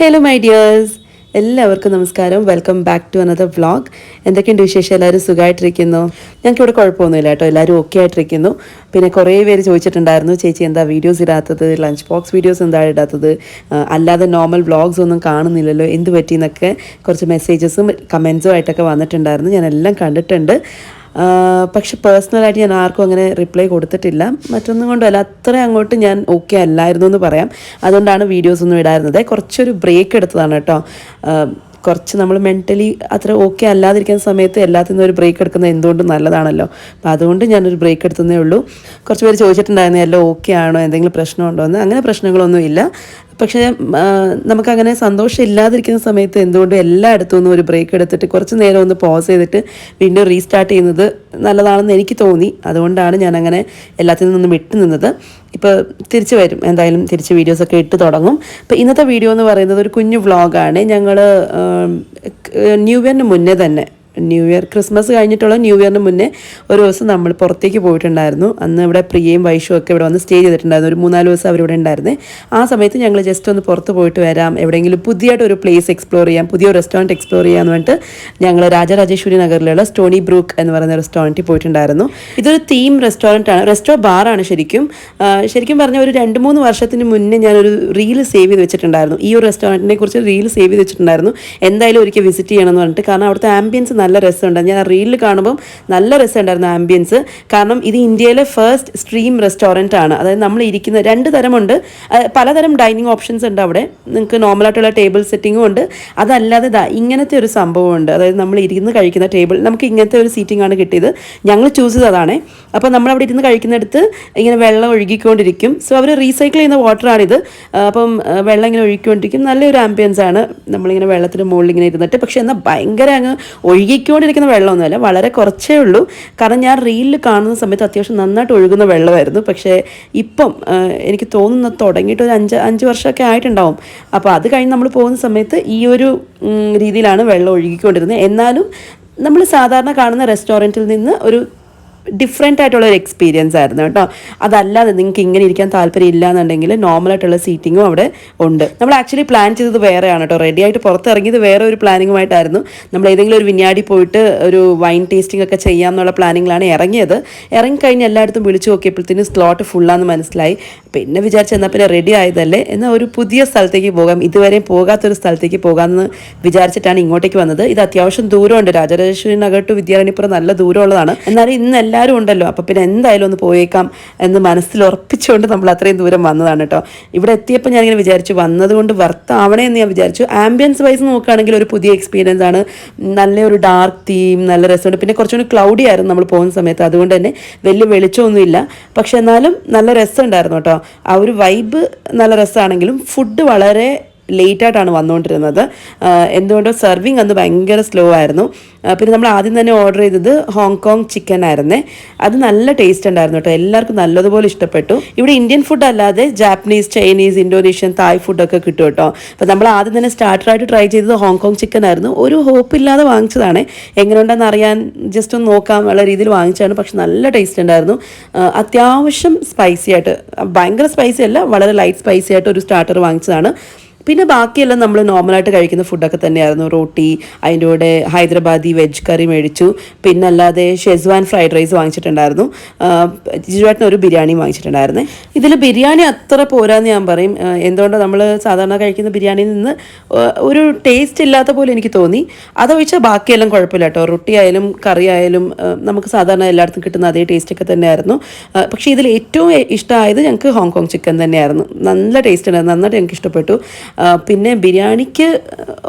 Hello my dears എല്ലാവർക്കും നമസ്കാരം. Welcome back to another vlog എന്തൊക്കെയുണ്ട് വിശേഷം? എല്ലാവരും സുഖമായിട്ടിരിക്കുന്നു? ഞങ്ങൾക്ക് ഇവിടെ കുഴപ്പമൊന്നുമില്ല കേട്ടോ. എല്ലാവരും ഓക്കെ ആയിട്ടിരിക്കുന്നു. പിന്നെ കുറേ പേര് ചോദിച്ചിട്ടുണ്ടായിരുന്നു ചേച്ചി എന്താ വീഡിയോസ് ഇടാത്തത്? ലഞ്ച് ബോക്സ് വീഡിയോസ് എന്താ ഇടാത്തത്? അല്ലാതെ നോർമൽ വ്ളോഗ്സ് ഒന്നും കാണുന്നില്ലല്ലോ. എന്ത് പറ്റിയെന്നൊക്കെ കുറച്ച് മെസ്സേജസും കമൻസും ആയിട്ടൊക്കെ വന്നിട്ടുണ്ടായിരുന്നു. ഞാൻ എല്ലാം കണ്ടിട്ടുണ്ട്. പക്ഷെ പേഴ്സണലായിട്ട് ഞാൻ ആർക്കും അങ്ങനെ റിപ്ലൈ കൊടുത്തിട്ടില്ല. മറ്റൊന്നും കൊണ്ടല്ല അത്ര അങ്ങോട്ട് ഞാൻ ഓക്കെ അല്ലായിരുന്നു എന്ന് പറയാം. അതുകൊണ്ടാണ് വീഡിയോസ് ഒന്നും ഇടായിരുന്നത് കുറച്ചൊരു ബ്രേക്ക് എടുത്തതാണ് കേട്ടോ. കുറച്ച് നമ്മൾ മെന്റലി അത്ര ഓക്കെ അല്ലാതിരിക്കുന്ന സമയത്ത് എല്ലാത്തിൽ നിന്നും ഒരു ബ്രേക്ക് എടുക്കുന്നത് എന്തുകൊണ്ടും നല്ലതാണല്ലോ? അപ്പോൾ അതുകൊണ്ട് ഞാനൊരു ബ്രേക്ക് എടുത്തതേ ഉള്ളൂ. കുറച്ച് പേര് ചോദിച്ചിട്ടുണ്ടായിരുന്നു എല്ലാം ഓക്കെ ആണോ? എന്തെങ്കിലും പ്രശ്നമുണ്ടോ? എന്ന്. അങ്ങനെ പ്രശ്നങ്ങളൊന്നും ഇല്ല പക്ഷേ നമുക്കങ്ങനെ സന്തോഷം ഇല്ലാതിരിക്കുന്ന സമയത്ത് എന്തുകൊണ്ടും എല്ലായിടത്തു നിന്നും ഒരു ബ്രേക്ക് എടുത്തിട്ട് കുറച്ച് നേരം ഒന്ന് പോസ് ചെയ്തിട്ട് വീണ്ടും റീസ്റ്റാർട്ട് ചെയ്യുന്നത് നല്ലതാണെന്ന് എനിക്ക് തോന്നി. അതുകൊണ്ടാണ് ഞാൻ അങ്ങനെ എല്ലാത്തിൽ നിന്നും വിട്ടു നിന്നത്. ഇപ്പോൾ തിരിച്ചു വരും. എന്തായാലും തിരിച്ച് വീഡിയോസൊക്കെ ഇട്ട് തുടങ്ങും. അപ്പോൾ ഇന്നത്തെ വീഡിയോ എന്ന് പറയുന്നത് ഒരു കുഞ്ഞു വ്ളോഗാണ് ഞങ്ങൾ ന്യൂ ഇയറിന് മുന്നേ തന്നെ ന്യൂ ഇയർ ക്രിസ്മസ് കഴിഞ്ഞിട്ടുള്ള ന്യൂ ഇയറിന് മുന്നേ ഒരു ദിവസം നമ്മൾ പുറത്തേക്ക് പോയിട്ടുണ്ടായിരുന്നു. അന്ന് ഇവിടെ പ്രിയയും വൈഷും ഒക്കെ ഇവിടെ വന്ന് സ്റ്റേ ചെയ്തിട്ടുണ്ടായിരുന്നു. ഒരു മൂന്നാൽ ദിവസം അവരിവിടെ ഉണ്ടായിരുന്നു. ആ സമയത്ത് ഞങ്ങൾ ജസ്റ്റ് ഒന്ന് പുറത്ത് പോയിട്ട് വരാം. എവിടെയെങ്കിലും പുതിയതായിട്ട് ഒരു പ്ലേസ് എക്സ്പ്ലോർ ചെയ്യാം. പുതിയ റെസ്റ്റോറന്റ് എക്സ്പ്ലോർ ചെയ്യാൻ പറഞ്ഞിട്ട് ഞങ്ങൾ രാജരാജേശ്വരി നഗറിലുള്ള സ്റ്റോണി ബ്രൂക്ക് എന്ന് പറയുന്ന റെസ്റ്റോറന്റിൽ പോയിട്ടുണ്ടായിരുന്നു. ഇതൊരു തീം റെസ്റ്റോറന്റ് ആണ്. റെസ്റ്റോ ബാറാണ് ശരിക്കും. ശരിക്കും പറഞ്ഞാൽ ഒരു രണ്ട് മൂന്ന് വർഷത്തിന് മുന്നേ ഞാനൊരു റീൽ സേവ് ചെയ്ത് വെച്ചിട്ടുണ്ടായിരുന്നു. ഈ ഒരു റെസ്റ്റോറന്റിനെ കുറിച്ച് റീൽ സേവ് ചെയ്ത് വെച്ചിട്ടുണ്ടായിരുന്നു. എന്തായാലും ഒരിക്കൽ വിസിറ്റ് ചെയ്യണം എന്ന് പറഞ്ഞിട്ട്. കാരണം അവിടുത്തെ ആംബിയൻസ് നല്ല രസമുണ്ട്. ഞാൻ റീലിൽ കാണുമ്പം നല്ല രസമുണ്ടായിരുന്നു ആംബിയൻസ് കാരണം ഇത് ഇന്ത്യയിലെ ഫസ്റ്റ് സ്ട്രീം റെസ്റ്റോറന്റ് ആണ്. അതായത് നമ്മൾ ഇരിക്കുന്ന രണ്ട് തരമുണ്ട്. പലതരം ഡൈനിങ് ഓപ്ഷൻസ് ഉണ്ട് അവിടെ. നിങ്ങൾക്ക് നോർമലായിട്ടുള്ള ടേബിൾ സെറ്റിങ്ങും ഉണ്ട്. അതല്ലാതെ ഇങ്ങനത്തെ ഒരു സംഭവമുണ്ട് അതായത് നമ്മൾ ഇരുന്ന് കഴിക്കുന്ന ടേബിൾ നമുക്ക് ഇങ്ങനത്തെ ഒരു സീറ്റിംഗ് ആണ് കിട്ടിയത്. ഞങ്ങൾ ചൂസ് ചെയ്തതാണ്. അപ്പോൾ നമ്മൾ അവിടെ ഇരുന്ന് കഴിക്കുന്നിടത്ത് ഇങ്ങനെ വെള്ളം ഒഴുകിക്കൊണ്ടിരിക്കും. സോ അവർ റീസൈക്കിൾ ചെയ്യുന്ന വാട്ടറാണിത് അപ്പം വെള്ളം ഇങ്ങനെ ഒഴുകിക്കൊണ്ടിരിക്കും. നല്ലൊരു ആംബിയൻസ് ആണ്. നമ്മളിങ്ങനെ വെള്ളത്തിന് മുകളിൽ ഇങ്ങനെ ഇരുന്നിട്ട്. പക്ഷേ എന്നാൽ ഭയങ്കര അങ്ങ് ഒഴുകിക്കൊണ്ടിരിക്കുന്ന വെള്ളമൊന്നുമല്ല വളരെ കുറച്ചേ ഉള്ളൂ. കാരണം ഞാൻ റീലിൽ കാണുന്ന സമയത്ത് അത്യാവശ്യം നന്നായിട്ട് ഒഴുകുന്ന വെള്ളമായിരുന്നു. പക്ഷേ ഇപ്പം എനിക്ക് തോന്നുന്നത് തുടങ്ങിയിട്ട് ഒരു അഞ്ച് അഞ്ച് വർഷമൊക്കെ ആയിട്ടുണ്ടാവും. അപ്പോൾ അത് കഴിഞ്ഞ് നമ്മൾ പോകുന്ന സമയത്ത് ഈ ഒരു രീതിയിലാണ് വെള്ളം ഒഴുകിക്കൊണ്ടിരുന്നത്. എന്നാലും നമ്മൾ സാധാരണ കാണുന്ന റെസ്റ്റോറന്റിൽ നിന്ന് ഒരു ഡിഫറെന്റ് ആയിട്ടുള്ള ഒരു എക്സ്പീരിയൻസ് ആയിരുന്നു കേട്ടോ. അതല്ലാതെ നിങ്ങൾക്ക് ഇങ്ങനെ ഇരിക്കാൻ താല്പര്യം ഇല്ല എന്നുണ്ടെങ്കിൽ നോർമലായിട്ടുള്ള സീറ്റിങ്ങും അവിടെ ഉണ്ട്. നമ്മൾ ആക്ച്വലി പ്ലാൻ ചെയ്തത് വേറെയാണ് കേട്ടോ. റെഡി ആയിട്ട് പുറത്തിറങ്ങിയത് വേറെ ഒരു പ്ലാനിങ്ങുമായിട്ടായിരുന്നു നമ്മൾ ഏതെങ്കിലും ഒരു വിനാടി പോയിട്ട് ഒരു വൈൻ ടേസ്റ്റിംഗ് ഒക്കെ ചെയ്യാം എന്നുള്ള പ്ലാനിങ്ങിലാണ് ഇറങ്ങിയത്. ഇറങ്ങിക്കഴിഞ്ഞ് എല്ലായിടത്തും വിളിച്ചു നോക്കിയപ്പോഴത്തേനും സ്ലോട്ട് ഫുള്ളാന്ന് മനസ്സിലായി. പിന്നെ വിചാരിച്ചു എന്നാൽ പിന്നെ റെഡി ആയതല്ലേ? എന്നാൽ ഒരു പുതിയ സ്ഥലത്തേക്ക് പോകാം. ഇതുവരെയും പോകാത്തൊരു സ്ഥലത്തേക്ക് പോകാമെന്ന് വിചാരിച്ചിട്ടാണ് ഇങ്ങോട്ടേക്ക് വന്നത്. ഇത് അത്യാവശ്യം ദൂരമുണ്ട്. രാജരാജേശ്വരി നഗർ ടു വിദ്യാരണ്യപുരം നല്ല ദൂരമുള്ളതാണ്. എന്നാലും ഇന്ന് എല്ലാവരും ഉണ്ടല്ലോ. അപ്പോൾ പിന്നെ എന്തായാലും ഒന്ന് പോയേക്കാം എന്ന് മനസ്സിൽ ഉറപ്പിച്ചുകൊണ്ട് നമ്മൾ അത്രയും ദൂരം വന്നതാണ് കേട്ടോ. ഇവിടെ എത്തിയപ്പോൾ ഞാനിങ്ങനെ വിചാരിച്ചു വന്നതുകൊണ്ട് വർത്താവണേ എന്ന് ഞാൻ വിചാരിച്ചു. ആംബിയൻസ് വൈസ് നോക്കുകയാണെങ്കിൽ ഒരു പുതിയ എക്സ്പീരിയൻസ് ആണ്. നല്ലൊരു ഡാർക്ക് തീം നല്ല രസമുണ്ട്. പിന്നെ കുറച്ചുകൂടി ക്ലൗഡി ആയിരുന്നു നമ്മൾ പോകുന്ന സമയത്ത്. അതുകൊണ്ട് തന്നെ വലിയ വെളിച്ചമൊന്നുമില്ല. പക്ഷെ എന്നാലും നല്ല രസമുണ്ടായിരുന്നു കേട്ടോ. ആ ഒരു വൈബ് നല്ല രസമാണെങ്കിലും ഫുഡ് വളരെ ലേറ്റ് ആയിട്ടാണ് വന്നുകൊണ്ടിരുന്നത് എന്തുകൊണ്ടോ സെർവിങ് അന്ന് ഭയങ്കര സ്ലോ ആയിരുന്നു. പിന്നെ നമ്മൾ ആദ്യം തന്നെ ഓർഡർ ചെയ്തത് ഹോങ്കോങ് ചിക്കൻ ആയിരുന്നേ. അത് നല്ല ടേസ്റ്റ് ഉണ്ടായിരുന്നു കേട്ടോ. എല്ലാവർക്കും നല്ലതുപോലെ ഇഷ്ടപ്പെട്ടു. ഇവിടെ ഇന്ത്യൻ ഫുഡ് അല്ലാതെ ജാപ്പനീസ് ചൈനീസ് ഇന്തോനേഷ്യൻ തായ് ഫുഡൊക്കെ കിട്ടും കേട്ടോ. അപ്പോൾ നമ്മൾ ആദ്യം തന്നെ സ്റ്റാർട്ടറായിട്ട് ട്രൈ ചെയ്തത് ഹോങ്കോങ് ചിക്കൻ ആയിരുന്നു. ഒരു ഹോപ്പ് ഇല്ലാതെ വാങ്ങിച്ചതാണ്. എങ്ങനെയുണ്ടെന്ന് അറിയാൻ ജസ്റ്റ് ഒന്ന് നോക്കാം ഉള്ള രീതിയിൽ വാങ്ങിച്ചതാണ്. പക്ഷെ നല്ല ടേസ്റ്റ് ഉണ്ടായിരുന്നു. അത്യാവശ്യം സ്പൈസി ആയിട്ട് ഭയങ്കര സ്പൈസി അല്ല വളരെ ലൈറ്റ് സ്പൈസി ആയിട്ട് ഒരു സ്റ്റാർട്ടർ വാങ്ങിച്ചതാണ്. പിന്നെ ബാക്കിയെല്ലാം നമ്മൾ നോർമലായിട്ട് കഴിക്കുന്ന ഫുഡൊക്കെ തന്നെയായിരുന്നു. റോട്ടി അതിന്റെ കൂടെ ഹൈദരാബാദി വെജ് കറി മേടിച്ചു. പിന്നെ അല്ലാതെ ഷെസ്വാൻ ഫ്രൈഡ് റൈസ് വാങ്ങിച്ചിട്ടുണ്ടായിരുന്നു ജിജുവാട്ടിന് ഒരു ബിരിയാണി വാങ്ങിച്ചിട്ടുണ്ടായിരുന്നേ. ഇതിൽ ബിരിയാണി അത്ര പോരാന്ന് ഞാൻ പറയും. എന്തുകൊണ്ട് നമ്മൾ സാധാരണ കഴിക്കുന്ന ബിരിയാണിയിൽ നിന്ന് ഒരു ടേസ്റ്റ് ഇല്ലാത്ത പോലെ എനിക്ക് തോന്നി. അതൊഴിച്ചാൽ ബാക്കിയെല്ലാം കുഴപ്പമില്ല കേട്ടോ. റൊട്ടി ആയാലും കറി ആയാലും നമുക്ക് സാധാരണ എല്ലായിടത്തും കിട്ടുന്ന അതേ ടേസ്റ്റ് ഒക്കെ തന്നെയായിരുന്നു. പക്ഷേ ഇതിൽ ഏറ്റവും ഇഷ്ടമായത് ഞങ്ങൾക്ക് ഹോങ്കോങ് ചിക്കൻ തന്നെയായിരുന്നു. നല്ല ടേസ്റ്റ് ഉണ്ടായിരുന്നു. നന്നായിട്ട് ഞങ്ങൾക്ക് ഇഷ്ടപ്പെട്ടു. പിന്നെ ബിരിയാണിക്ക്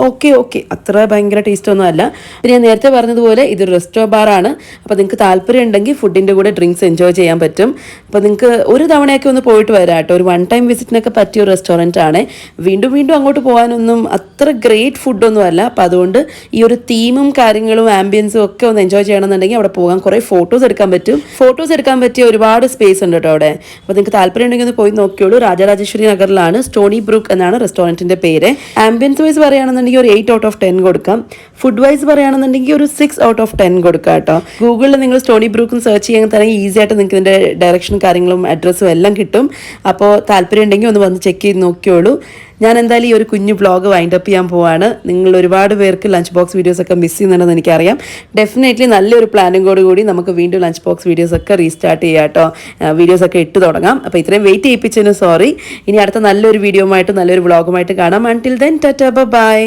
ഓക്കെ ഓക്കെ. അത്ര ഭയങ്കര ടേസ്റ്റ് ഒന്നും അല്ല. പിന്നെ ഞാൻ നേരത്തെ പറഞ്ഞതുപോലെ ഇത് റെസ്റ്റോ ബാറാണ് അപ്പോൾ നിങ്ങൾക്ക് താല്പര്യം ഉണ്ടെങ്കിൽ ഫുഡിന്റെ കൂടെ ഡ്രിങ്ക്സ് എൻജോയ് ചെയ്യാൻ പറ്റും. അപ്പോൾ നിങ്ങൾക്ക് ഒരു തവണയൊക്കെ ഒന്ന് പോയിട്ട് വരാം കേട്ടോ. ഒരു വൺ ടൈം വിസിറ്റിനൊക്കെ പറ്റിയ ഒരു റെസ്റ്റോറന്റ് ആണ്. വീണ്ടും വീണ്ടും അങ്ങോട്ട് പോകാനൊന്നും അത്ര ഗ്രേറ്റ് ഫുഡൊന്നും അല്ല. അപ്പോൾ അതുകൊണ്ട് ഈ ഒരു തീമും കാര്യങ്ങളും ആംബിയൻസും ഒക്കെ ഒന്ന് എൻജോയ് ചെയ്യണമെന്നുണ്ടെങ്കിൽ അവിടെ പോകാൻ കുറേ ഫോട്ടോസ് എടുക്കാൻ പറ്റും. ഫോട്ടോസ് എടുക്കാൻ പറ്റിയ ഒരുപാട് സ്പേസ് ഉണ്ട് കേട്ടോ അവിടെ. അപ്പോൾ നിങ്ങൾക്ക് താല്പര്യം ഉണ്ടെങ്കിൽ ഒന്ന് പോയി നോക്കിയോളൂ. രാജരാജേശ്വരി നഗറിലാണ് സ്റ്റോണി ബ്രൂക്ക് എന്നാണ് റെസ്റ്റോറന്റിന്റെ പേര്. ആംബിയൻസ് വൈസ് പറയുകയാണെന്നുണ്ടെങ്കിൽ ഒരു എയ്റ്റ് ഔട്ട് ഓഫ് ടെൻ കൊടുക്കാം. ഫുഡ് വൈസ് പറയുകയാണെന്നുണ്ടെങ്കിൽ ഒരു സിക്സ് ഔട്ട് ഓഫ് ടെൻ കൊടുക്കാം കേട്ടോ. ഗൂഗിളിൽ നിങ്ങൾ സ്റ്റോണി ബ്രൂക്കും സെർച്ച് ചെയ്യാൻ തന്നെ ഈസി ആയിട്ട് നിങ്ങൾക്ക് ഇതിന്റെ ഡയറക്ഷനും കാര്യങ്ങളും അഡ്രസ്സും എല്ലാം കിട്ടും. അപ്പോൾ താല്പര്യം ഉണ്ടെങ്കിൽ ഒന്ന് വന്ന് ചെക്ക് ചെയ്ത് നോക്കിയോളൂ. ഞാൻ എന്തായാലും ഈ ഒരു കുഞ്ഞു വ്ളോഗ് വൈൻഡ് അപ്പ് ചെയ്യാൻ പോവാണ്. നിങ്ങൾ ഒരുപാട് പേർക്ക് ലഞ്ച് ബോക്സ് വീഡിയോസ് ഒക്കെ മിസ് ചെയ്യുന്നുണ്ടെന്ന് എനിക്കറിയാം. ഡെഫിനറ്റ്ലി നല്ലൊരു പ്ലാനിങ്ങോട് കൂടി നമുക്ക് വീണ്ടും ലഞ്ച് ബോക്സ് വീഡിയോസ് ഒക്കെ റീസ്റ്റാർട്ട് ചെയ്യാം കേട്ടോ വീഡിയോസ് ഒക്കെ ഇട്ട് തുടങ്ങാം. അപ്പോൾ ഇത്രയും വെയിറ്റ് ചെയ്യിപ്പിച്ചതിന് സോറി ഇനി അടുത്ത നല്ലൊരു വീഡിയോ ആയിട്ട് നല്ലൊരു വ്ളോഗുമായിട്ട് കാണാം. Until then Tata by